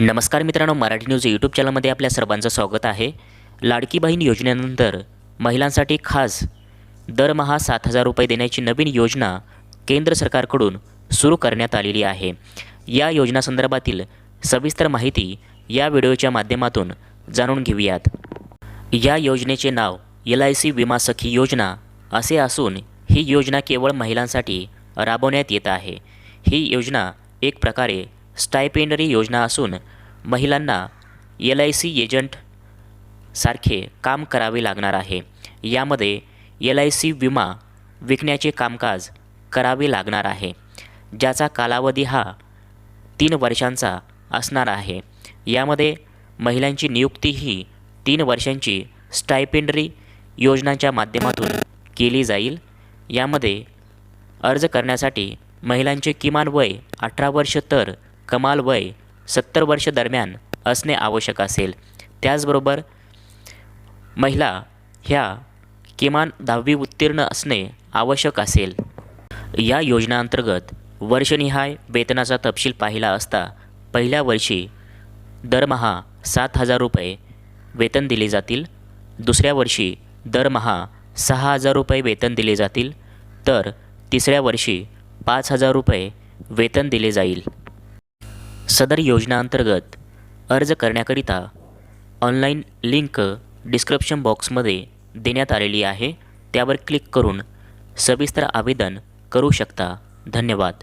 नमस्कार मित्रांनो Marathi news YouTube चॅनलमध्ये आपल्या सर्वांचं स्वागत आहे. लाडकी बहीण योजनेनंतर महिलांसाठी खास दरमहा सात हजार रुपये देण्याची नवीन योजना केंद्र सरकारकडून सुरू करण्यात आलेली आहे. या योजनासंदर्भातील सविस्तर माहिती या व्हिडिओच्या माध्यमातून जाणून घेऊयात. या योजनेचे नाव एल आय सी विमा सखी योजना असे असून ही योजना केवळ महिलांसाठी राबवण्यात येत आहे. ही योजना एक प्रकारे स्टायपेंडरी योजना असून महिलांना एल आय सी एजंट सारखे काम करावे लागणार आहे. यामध्ये एल आय सी विमा विकण्याचे कामकाज करावे लागणार आहे. ज्याचा कालावधी हा तीन वर्षांचा असणार आहे. यामध्ये महिलांची नियुक्ती ही तीन वर्षांची स्टायपेंडरी योजनांच्या माध्यमातून केली जाईल. यामध्ये अर्ज करण्यासाठी महिलांचे किमान वय अठरा वर्ष तर कमाल वय सत्तर वर्ष दरम्यान असणे आवश्यक असेल. त्याचबरोबर महिला ह्या किमान दहावी उत्तीर्ण असणे आवश्यक असेल. या योजनेअंतर्गत वर्षनिहाय वेतनाचा तपशील पाहिला असता पहिल्या वर्षी दरमहा सात हजार रुपये वेतन दिले जातील. दुसऱ्या वर्षी दरमहा सहा हजार रुपये वेतन दिले जातील. तर तिसऱ्या वर्षी पाच हजार रुपये वेतन दिले जाईल. सदर योजनाअंतर्गत अर्ज करण्याकरिता ऑनलाईन लिंक डिस्क्रिप्शन बॉक्समध्ये देण्यात आलेली आहे. त्यावर क्लिक करून सविस्तर आवेदन करू शकता. धन्यवाद.